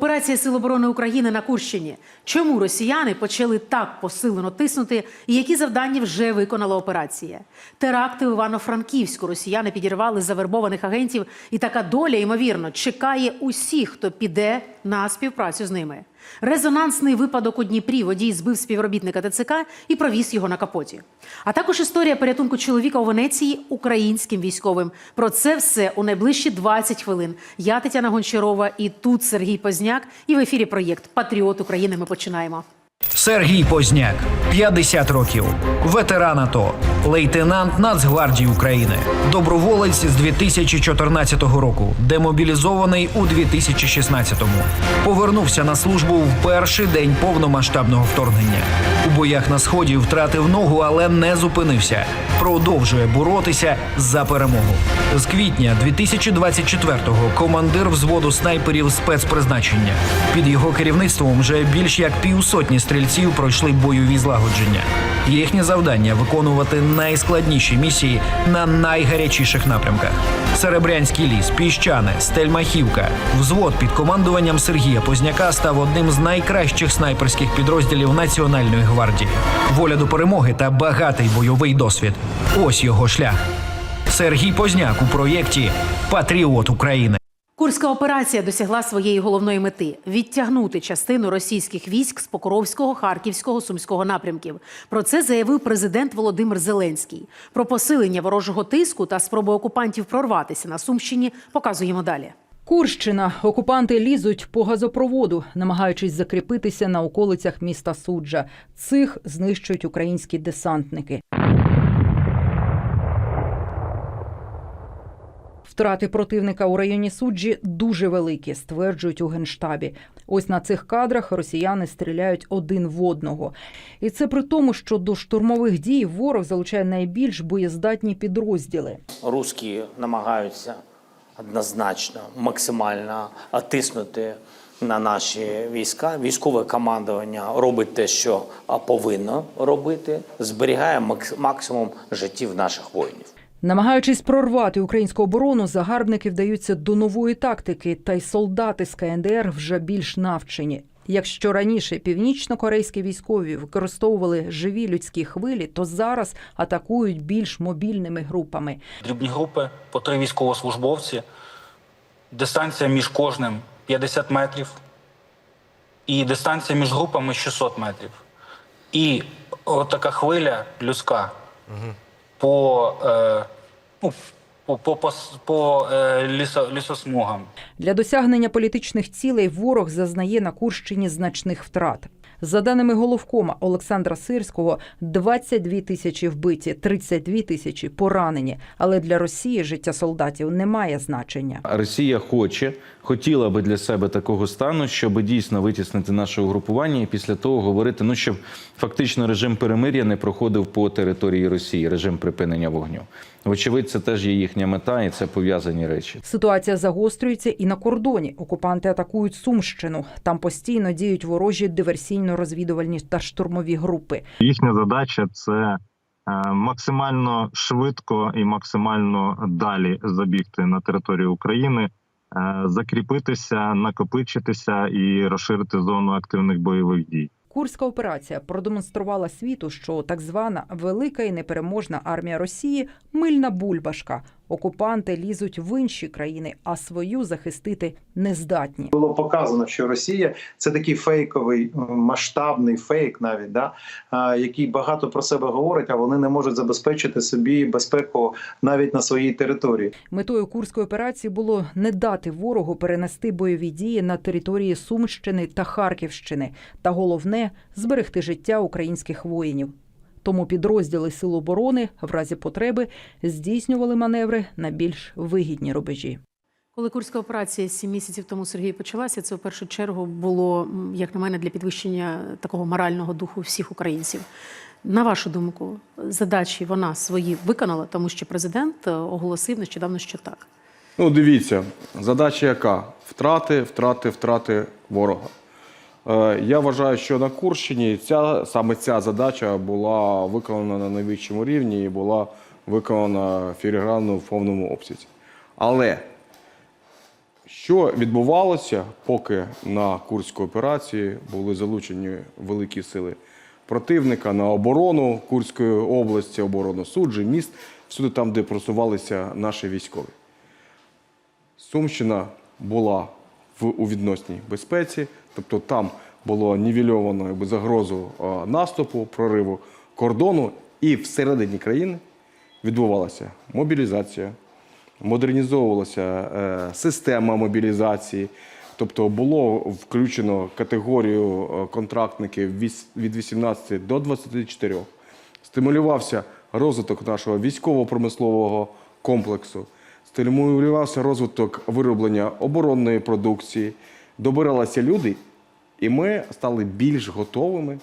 Операція Сил оборони України на Курщині. Чому росіяни почали так посилено тиснути, і які завдання вже виконала операція? Теракти в Івано-Франківську росіяни підірвали завербованих агентів, і така доля, ймовірно, чекає усіх, хто піде на співпрацю з ними. Резонансний випадок у Дніпрі водій збив співробітника ТЦК і провіз його на капоті. А також історія порятунку чоловіка у Венеції українським військовим. Про це все у найближчі 20 хвилин. Я Тетяна Гончарова і тут Сергій Позняк. І в ефірі проєкт Патріот України. Ми починаємо. Сергій Позняк, 50 років, ветеран АТО, лейтенант Нацгвардії України, доброволець з 2014 року, демобілізований у 2016-му. Повернувся на службу в перший день повномасштабного вторгнення. У боях на сході втратив ногу, але не зупинився. Продовжує боротися за перемогу. З квітня 2024-го командир взводу снайперів спецпризначення. Під його керівництвом вже більш як півсотні стрільців пройшли бойові злагодження. Їхнє завдання виконувати найскладніші місії на найгарячіших напрямках: Серебрянський ліс, Піщане, Стельмахівка. Взвод під командуванням Сергія Позняка став одним з найкращих снайперських підрозділів Національної гвардії. Воля до перемоги та багатий бойовий досвід. Ось його шлях. Сергій Позняк у проєкті Патріот України. Курська операція досягла своєї головної мети відтягнути частину російських військ з Покровського, Харківського, Сумського напрямків. Про це заявив президент Володимир Зеленський. Про посилення ворожого тиску та спробу окупантів прорватися на Сумщині показуємо далі. Курщина. Окупанти лізуть по газопроводу, намагаючись закріпитися на околицях міста Суджа. Цих знищують українські десантники. Втрати противника у районі суджі дуже великі, стверджують у генштабі. Ось на цих кадрах росіяни стріляють один в одного. І це при тому, що до штурмових дій ворог залучає найбільш боєздатні підрозділи. Русські намагаються однозначно максимально тиснути на наші війська. Військове командування робить те, що повинно робити, зберігає максимум життів наших воїнів. Намагаючись прорвати українську оборону, загарбники вдаються до нової тактики, та й солдати з КНДР вже більш навчені. Якщо раніше північно-корейські військові використовували живі людські хвилі, то зараз атакують більш мобільними групами. дрібні групи по три військовослужбовці. Дистанція між кожним 50 метрів, і дистанція між групами 600 метрів. І отака хвиля людська по, е, ну, по, по, по, е, лісо, лісосмугам. Для досягнення політичних цілей ворог зазнає на Курщині значних втрат. За даними головкома Олександра Сирського, 22 тисячі вбиті, 32 тисячі поранені. Але для Росії життя солдатів не має значення. Росія хоче, хотіла би для себе такого стану, щоб дійсно витіснити наше угрупування і після того говорити, ну щоб фактично режим перемир'я не проходив по території Росії, режим припинення вогню. Вочевидь, це теж є їхня мета, і це пов'язані речі. Ситуація загострюється і на кордоні. Окупанти атакують Сумщину. Там постійно діють ворожі диверсійно-розвідувальні та штурмові групи. Їхня задача це е, максимально швидко і максимально далі забігти на територію України, е, закріпитися, накопичитися і розширити зону активних бойових дій. Курська операція продемонструвала світу, що так звана велика і непереможна армія Росії мильна бульбашка. Окупанти лізуть в інші країни, а свою захистити не здатні. було показано, що Росія це такий фейковий масштабний фейк, навіть да який багато про себе говорить, а вони не можуть забезпечити собі безпеку навіть на своїй території. Метою курської операції було не дати ворогу перенести бойові дії на території Сумщини та Харківщини, та головне зберегти життя українських воїнів. Тому підрозділи Сил оборони в разі потреби здійснювали маневри на більш вигідні рубежі. Коли курська операція сім місяців тому Сергій почалася, це в першу чергу було, як на мене, для підвищення такого морального духу всіх українців. На вашу думку, задачі вона свої виконала, тому що президент е, оголосив нещодавно, що так. Ну, дивіться, задача яка? Втрати, втрати, втрати ворога. Е, Я вважаю, що на Курщині ця, саме ця задача була виконана на найвищому рівні і була виконана філігранно в повному обсязі. Але Що відбувалося, поки на Курській операції були залучені великі сили противника на оборону Курської області, оборону суджі, міст, всюди там, де просувалися наші військові. Сумщина була в у відносній безпеці, тобто там було нівельовано якби, загрозу наступу, прориву кордону, і всередині країни відбувалася мобілізація, модернізовувалася е, система мобілізації, тобто було включено категорію е, контрактників від 18 до 24. Стимулювався розвиток нашого військово-промислового комплексу, стимулювався розвиток вироблення оборонної продукції, добиралися люди, і ми стали більш готовими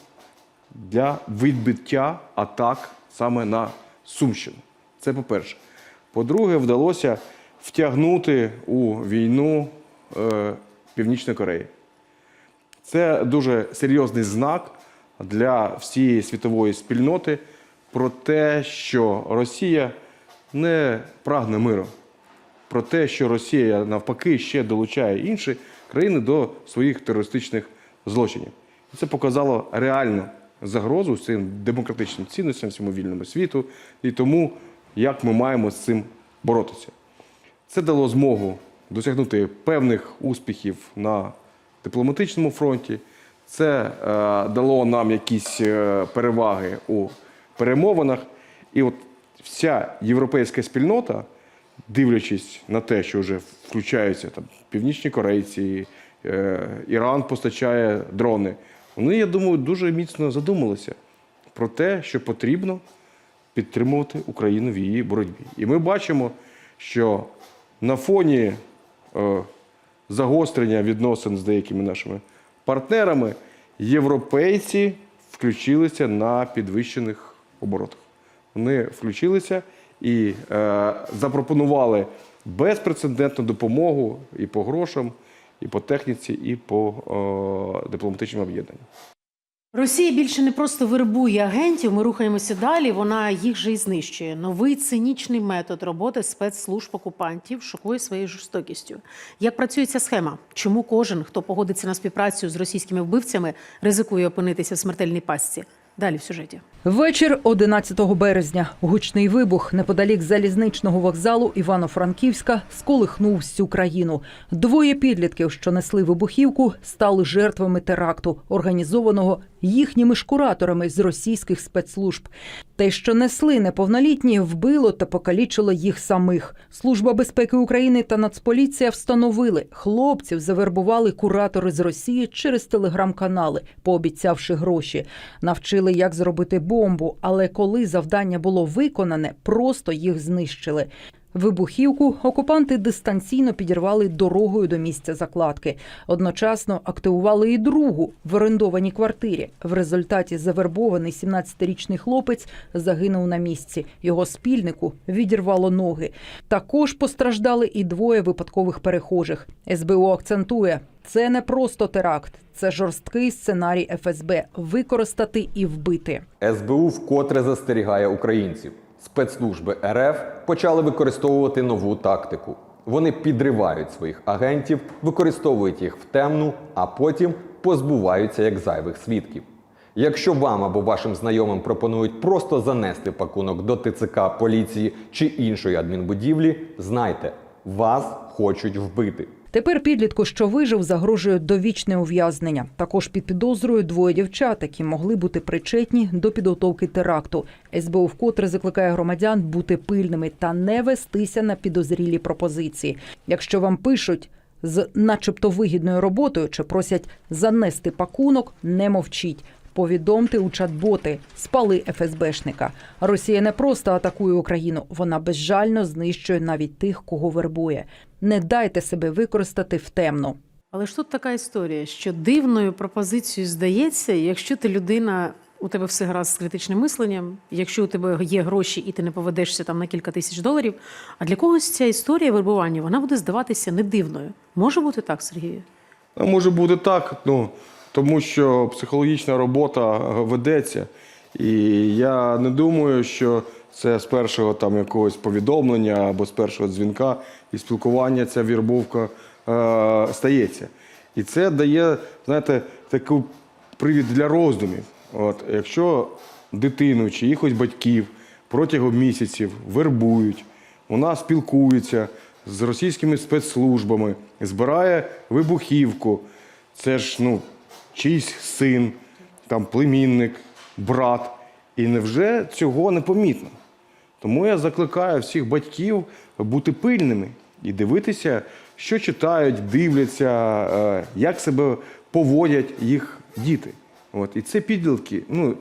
для відбиття атак саме на Сумщину. Це по-перше. По-друге, вдалося втягнути у війну е, Північної Кореї. Це дуже серйозний знак для всієї світової спільноти про те, що Росія не прагне миру, про те, що Росія навпаки ще долучає інші країни до своїх терористичних злочинів. І це показало реальну загрозу цим демократичним цінностям, всьому вільному світу і тому, як ми маємо з цим боротися. Це дало змогу досягнути певних успіхів на дипломатичному фронті. Це е, дало нам якісь е, переваги у перемовинах. І от вся європейська спільнота, дивлячись на те, що вже включаються там північні корейці, е, Іран постачає дрони, вони, я думаю, дуже міцно задумалися про те, що потрібно підтримувати Україну в її боротьбі. І ми бачимо, що на фоні е, загострення відносин з деякими нашими партнерами європейці включилися на підвищених оборотах. Вони включилися і е, запропонували безпрецедентну допомогу і по грошам, і по техніці, і по е, дипломатичним об'єднанням. Росія більше не просто вербує агентів. Ми рухаємося далі. Вона їх же і знищує. Новий цинічний метод роботи спецслужб окупантів шокує своєю жорстокістю. Як працює ця схема? Чому кожен, хто погодиться на співпрацю з російськими вбивцями, ризикує опинитися в смертельній пастці? Далі в сюжеті. Вечір 11 березня. Гучний вибух неподалік залізничного вокзалу Івано-Франківська сколихнув всю країну. Двоє підлітків, що несли вибухівку, стали жертвами теракту, організованого їхніми ж кураторами з російських спецслужб. Те, що несли неповнолітні, вбило та покалічило їх самих. Служба безпеки України та Нацполіція встановили, хлопців завербували куратори з Росії через телеграм-канали, пообіцявши гроші. Навчили, як зробити бомбу, але коли завдання було виконане, просто їх знищили. Вибухівку окупанти дистанційно підірвали дорогою до місця закладки. Одночасно активували і другу в орендованій квартирі. В результаті завербований 17-річний хлопець загинув на місці. Його спільнику відірвало ноги. Також постраждали і двоє випадкових перехожих. СБУ акцентує. Це не просто теракт, це жорсткий сценарій ФСБ використати і вбити. СБУ вкотре застерігає українців. Спецслужби РФ почали використовувати нову тактику. Вони підривають своїх агентів, використовують їх в темну, а потім позбуваються як зайвих свідків. Якщо вам або вашим знайомим пропонують просто занести пакунок до ТЦК, поліції чи іншої адмінбудівлі, знайте, вас хочуть вбити. Тепер підлітку, що вижив, загрожує довічне ув'язнення. Також під підозрою двоє дівчат, які могли бути причетні до підготовки теракту. СБУ вкотре закликає громадян бути пильними та не вестися на підозрілі пропозиції. Якщо вам пишуть з начебто вигідною роботою чи просять занести пакунок, не мовчіть. Повідомте у чат-боти, спали ФСБшника. Росія не просто атакує Україну, вона безжально знищує навіть тих, кого вербує. Не дайте себе використати в темну. Але ж тут така історія, що дивною пропозицією здається, якщо ти людина, у тебе все гаразд з критичним мисленням, якщо у тебе є гроші і ти не поведешся там на кілька тисяч доларів. А для когось ця історія вербування вона буде здаватися не дивною. Може бути так, Сергію? А може бути так, ну тому що психологічна робота ведеться. І я не думаю, що це з першого там якогось повідомлення або з першого дзвінка і спілкування ця вірбовка е, стається. І це дає, знаєте, такий привід для роздумів. От, якщо дитину чи їхось батьків протягом місяців вербують, вона спілкується з російськими спецслужбами, збирає вибухівку, це ж ну, чийсь син, там, племінник, брат. І невже цього не помітно? Тому я закликаю всіх батьків бути пильними і дивитися, що читають, дивляться, е, як себе поводять їх діти. От. І це підлітки. Ну,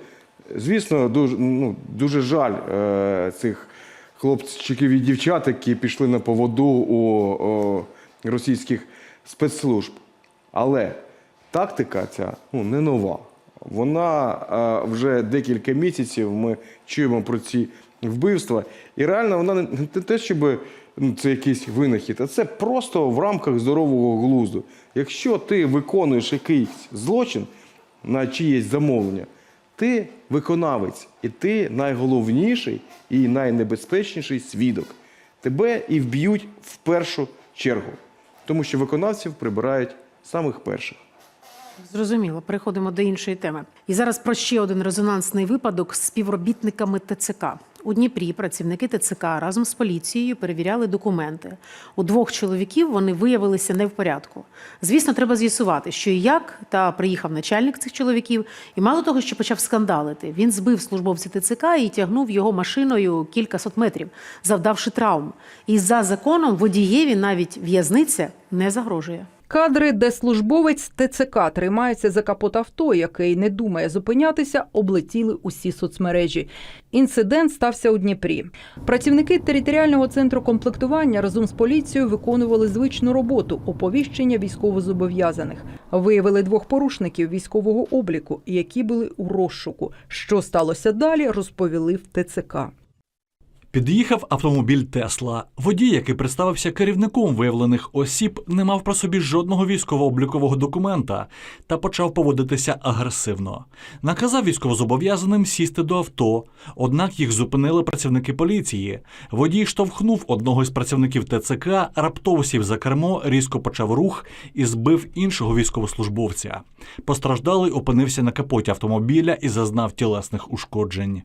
звісно, дуже, ну, дуже жаль е, цих хлопчиків і дівчат, які пішли на поводу у російських спецслужб. Але тактика ця ну, не нова. Вона е, вже декілька місяців ми чуємо про ці вбивства. І реально вона не, те, щоб ну, це якийсь винахід, а це просто в рамках здорового глузду. Якщо ти виконуєш якийсь злочин на чиєсь замовлення, ти виконавець, і ти найголовніший і найнебезпечніший свідок. Тебе і вб'ють в першу чергу, тому що виконавців прибирають самих перших. Зрозуміло, переходимо до іншої теми. І зараз про ще один резонансний випадок з співробітниками ТЦК. У Дніпрі працівники ТЦК разом з поліцією перевіряли документи. У двох чоловіків вони виявилися не в порядку. Звісно, треба з'ясувати, що і як, та приїхав начальник цих чоловіків, і мало того, що почав скандалити. Він збив службовця ТЦК і тягнув його машиною кількасот метрів, завдавши травм. І за законом водієві навіть в'язниця не загрожує. Кадри, де службовець ТЦК тримається за капот авто, який не думає зупинятися, облетіли усі соцмережі. Інцидент стався у Дніпрі. Працівники територіального центру комплектування разом з поліцією виконували звичну роботу оповіщення військовозобов'язаних. Виявили двох порушників військового обліку, які були у розшуку. Що сталося далі, розповіли в ТЦК. Під'їхав автомобіль Тесла. Водій, який представився керівником виявлених осіб, не мав про собі жодного військово-облікового документа та почав поводитися агресивно. Наказав військовозобов'язаним сісти до авто, однак їх зупинили працівники поліції. Водій штовхнув одного із працівників ТЦК, раптово сів за кермо, різко почав рух і збив іншого військовослужбовця. Постраждалий опинився на капоті автомобіля і зазнав тілесних ушкоджень.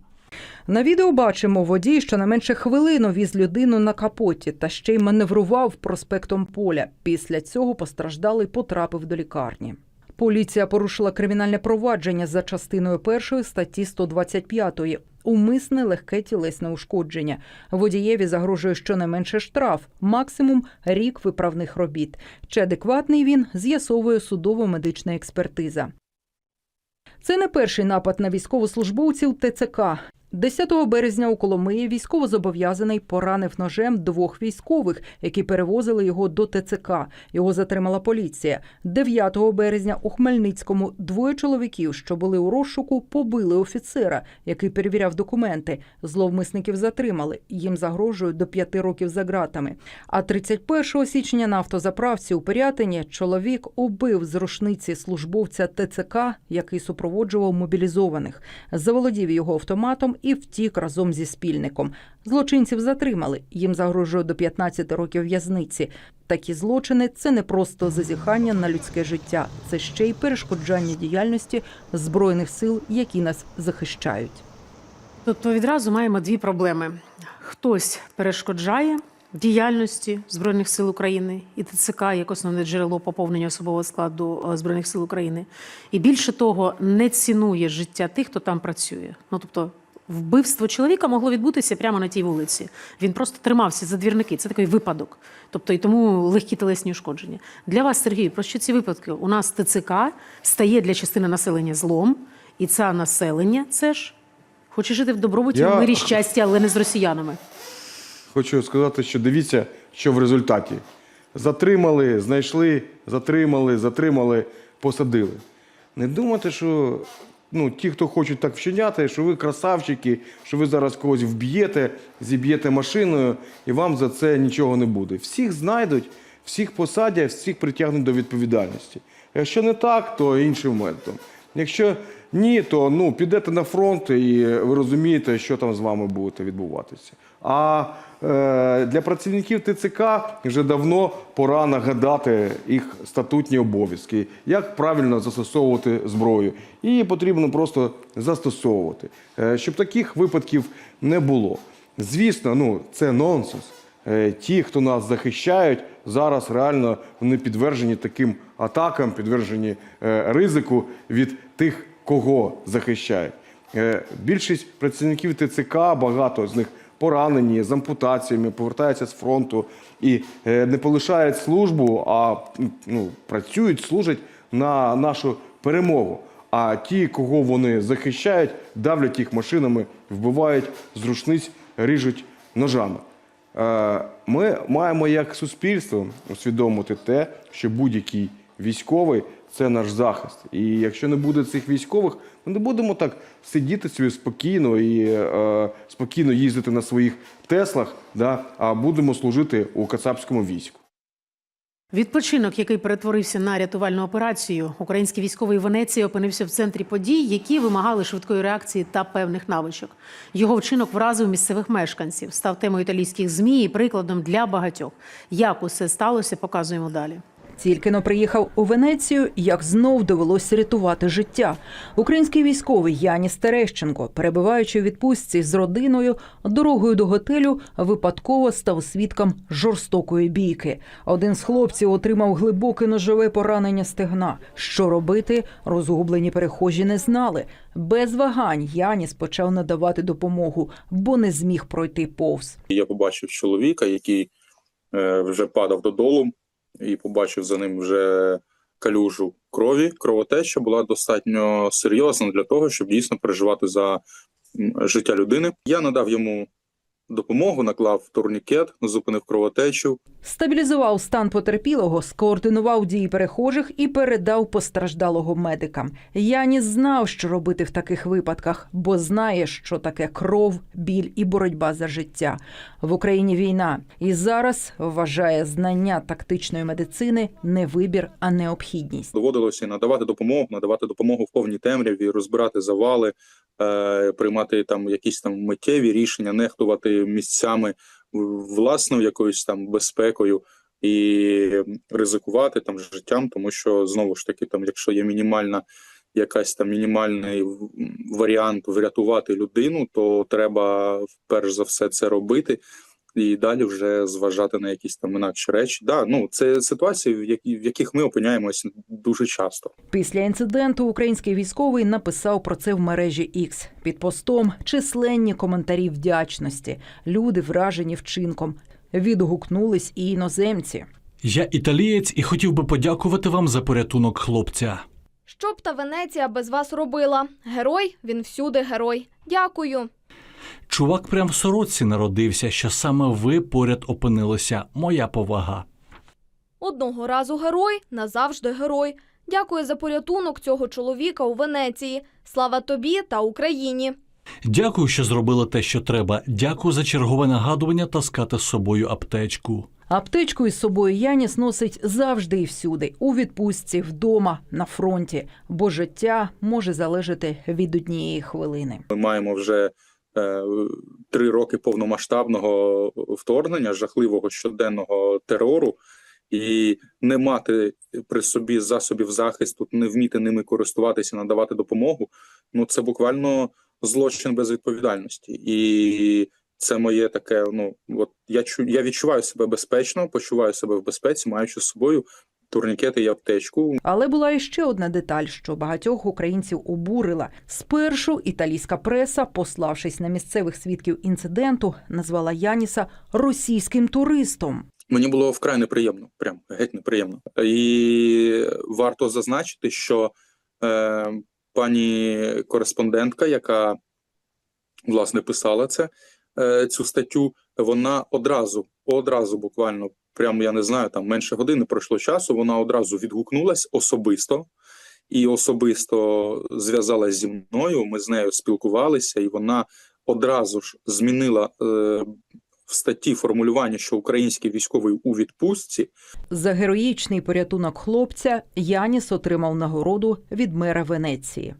На відео бачимо водій, що не менше хвилину віз людину на капоті та ще й маневрував проспектом поля. Після цього постраждалий потрапив до лікарні. Поліція порушила кримінальне провадження за частиною першої статті 125 умисне легке тілесне ушкодження. Водієві загрожує щонайменше штраф, максимум рік виправних робіт. Чи адекватний він з'ясовує судово-медична експертиза. Це не перший напад на військовослужбовців ТЦК. 10 березня у Коломиї військовозобов'язаний поранив ножем двох військових, які перевозили його до ТЦК. Його затримала поліція. 9 березня у Хмельницькому двоє чоловіків, що були у розшуку, побили офіцера, який перевіряв документи. Зловмисників затримали. Їм загрожують до 5 років за ґратами. А 31 січня на автозаправці у Пирятині чоловік убив з рушниці службовця ТЦК, який супроводжував мобілізованих. Заволодів його автоматом і втік разом зі спільником. Злочинців затримали. Їм загрожує до 15 років в'язниці. Такі злочини це не просто зазіхання на людське життя, це ще й перешкоджання діяльності збройних сил, які нас захищають. Тобто відразу маємо дві проблеми: хтось перешкоджає діяльності Збройних сил України і ТЦК як основне джерело поповнення особового складу е, Збройних сил України, і більше того, не цінує життя тих, хто там працює. Ну тобто. Вбивство чоловіка могло відбутися прямо на тій вулиці. Він просто тримався за двірники. Це такий випадок. Тобто і тому легкі телесні ушкодження. Для вас, Сергій, про що ці випадки? У нас ТЦК стає для частини населення злом, і це населення це ж хоче жити в добробуті, Я- в мирі щастя, але не з росіянами. Хочу сказати, що дивіться, що в результаті. Затримали, знайшли, затримали, затримали, посадили. Не думайте, що ну, ті, хто хочуть так вчиняти, що ви красавчики, що ви зараз когось вб'єте, зіб'єте машиною, і вам за це нічого не буде. Всіх знайдуть, всіх посадять, всіх притягнуть до відповідальності. Якщо не так, то іншим методом. Якщо ні, то ну, підете на фронт і ви розумієте, що там з вами буде відбуватися. А е, для працівників ТЦК вже давно пора нагадати їх статутні обов'язки, як правильно застосовувати зброю. Її потрібно просто застосовувати, е, щоб таких випадків не було. Звісно, ну це нонсенс. Е, Ті, хто нас захищають, зараз реально вони підтверджені таким атакам, підтверджені е, ризику від тих, кого захищають. Більшість працівників ТЦК, багато з них поранені з ампутаціями, повертаються з фронту і е, не полишають службу, а ну, працюють, служать на нашу перемогу. А ті, кого вони захищають, давлять їх машинами, вбивають з рушниць, ріжуть ножами. Е, Ми маємо як суспільство усвідомити те, що будь-який військовий це наш захист. І якщо не буде цих військових, ми не будемо так сидіти собі спокійно і е, спокійно їздити на своїх Теслах, да, а будемо служити у кацапському війську. Відпочинок, який перетворився на рятувальну операцію, український військовий Венеції опинився в центрі подій, які вимагали швидкої реакції та певних навичок. Його вчинок вразив місцевих мешканців, став темою італійських змі і прикладом для багатьох. Як усе сталося, показуємо далі. Тільки но приїхав у Венецію, як знов довелося рятувати життя. Український військовий Яніс Терещенко, перебуваючи у відпустці з родиною, дорогою до готелю випадково став свідком жорстокої бійки. Один з хлопців отримав глибоке ножове поранення стегна. Що робити, розгублені перехожі не знали. Без вагань Яніс почав надавати допомогу, бо не зміг пройти повз. Я побачив чоловіка, який е, вже падав додолу, і побачив за ним вже калюжу крові. Кровотеча була достатньо серйозна для того, щоб дійсно переживати за життя людини. Я надав йому допомогу, наклав турнікет, зупинив кровотечу. Стабілізував стан потерпілого, скоординував дії перехожих і передав постраждалого медикам. Яніс знав, що робити в таких випадках, бо знає, що таке кров, біль і боротьба за життя. В Україні війна, і зараз вважає знання тактичної медицини не вибір, а необхідність. Доводилося надавати допомогу, надавати допомогу в повній темряві, розбирати завали, приймати там якісь там миттєві рішення, нехтувати місцями власною якоюсь там безпекою і ризикувати там життям, тому що знову ж таки, там, якщо є мінімальна якась там мінімальний варіант врятувати людину, то треба перш за все це робити. І далі вже зважати на якісь там інакші речі. Да, ну це ситуації, в які в яких ми опиняємося дуже часто. Після інциденту український військовий написав про це в мережі X. Під постом численні коментарі вдячності. Люди вражені вчинком. Відгукнулись і іноземці. Я італієць і хотів би подякувати вам за порятунок хлопця. Що б та Венеція без вас робила? Герой, він всюди герой. Дякую. Чувак прям в сорочці народився, що саме ви поряд опинилися. Моя повага. Одного разу герой, назавжди герой. Дякую за порятунок цього чоловіка у Венеції. Слава тобі та Україні. Дякую, що зробили те, що треба. Дякую за чергове нагадування таскати з собою аптечку. Аптечку із собою Яніс носить завжди і всюди, у відпустці, вдома, на фронті, бо життя може залежати від однієї хвилини. Ми маємо вже три роки повномасштабного вторгнення, жахливого щоденного терору, і не мати при собі засобів захисту, не вміти ними користуватися, надавати допомогу. Ну це буквально злочин без відповідальності. І це моє таке. Ну от я чу, я відчуваю себе безпечно, почуваю себе в безпеці, маючи з собою турнікети і аптечку. Але була іще одна деталь, що багатьох українців обурила. Спершу італійська преса, пославшись на місцевих свідків інциденту, назвала Яніса російським туристом. Мені було вкрай неприємно, прям геть неприємно. І варто зазначити, що е, пані кореспондентка, яка власне писала це, е, цю статтю, вона одразу, одразу буквально, прямо я не знаю, там менше години пройшло часу. Вона одразу відгукнулась особисто і особисто зв'язалась зі мною. Ми з нею спілкувалися, і вона одразу ж змінила е, в статті формулювання, що український військовий у відпустці. За героїчний порятунок хлопця Яніс отримав нагороду від мера Венеції.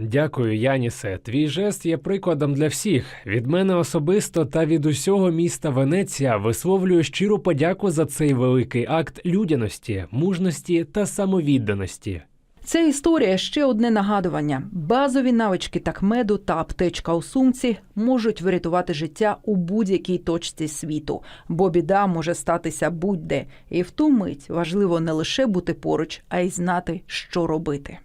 Дякую, Янісе. Твій жест є прикладом для всіх. Від мене особисто та від усього міста Венеція висловлюю щиру подяку за цей великий акт людяності, мужності та самовідданості. Ця історія ще одне нагадування: базові навички такмеду та аптечка у сумці можуть врятувати життя у будь-якій точці світу, бо біда може статися будь-де, і в ту мить важливо не лише бути поруч, а й знати, що робити.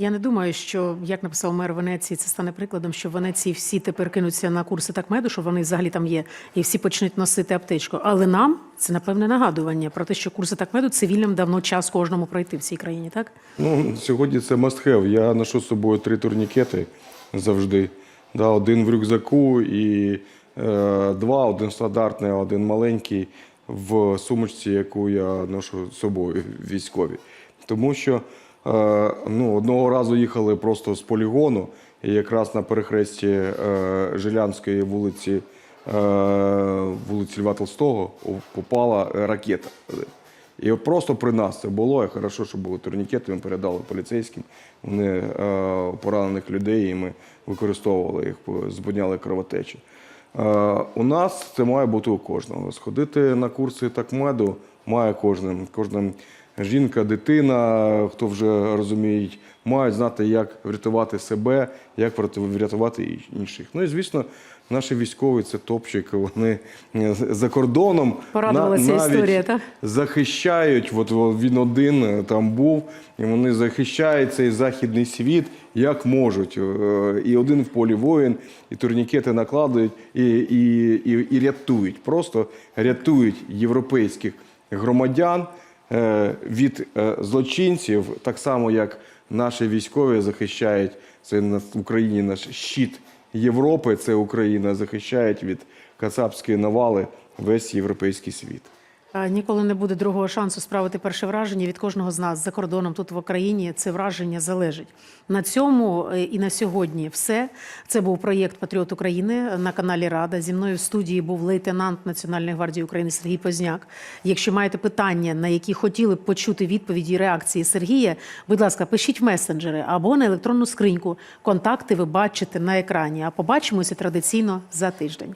Я не думаю, що як написав мер Венеції, це стане прикладом, що в Венеції всі тепер кинуться на курси такмеду, що вони взагалі там є, і всі почнуть носити аптечку. Але нам це напевне нагадування про те, що курси такмеду цивільним давно час кожному пройти в цій країні, так? Ну, сьогодні це must have. Я ношу з собою три турнікети завжди. Да, один в рюкзаку і е, два, один стандартний, один маленький в сумочці, яку я ношу з собою військові. Тому що ну, одного разу їхали просто з полігону, і якраз на перехресті е, Жилянської вулиці, е, вулиці Льва Толстого попала ракета. І просто при нас це було. І хорошо, що були турнікети, ми передали поліцейським. Вони е, поранених людей, і ми використовували їх, зупиняли кровотечі. Е, у нас це має бути у кожного. Сходити на курси такмеду має кожен. Кожна жінка, дитина, хто вже розуміють, мають знати, як врятувати себе, як врятувати інших. Ну і звісно, наші військові це топчик. Вони за кордоном Порадувала навіть історія, так? захищають. От він один е, там був, і вони захищають цей західний світ як можуть. Е, І один в полі воїн, і турнікети накладують, і, і, і, і рятують. Просто рятують європейських громадян е, від е, злочинців, так само як наші військові захищають це на Україні наш щит Європи. Це Україна захищають від кацапської навали весь європейський світ. Ніколи не буде другого шансу справити перше враження від кожного з нас за кордоном тут в Україні. Це враження залежить на цьому е, і на сьогодні. Все це був проєкт Патріот України на каналі Рада. Зі мною в студії був лейтенант Національної гвардії України Сергій Позняк. Якщо маєте питання, на які хотіли б почути відповіді і реакції Сергія, будь ласка, пишіть в месенджери або на електронну скриньку. Контакти ви бачите на екрані. А побачимося традиційно за тиждень.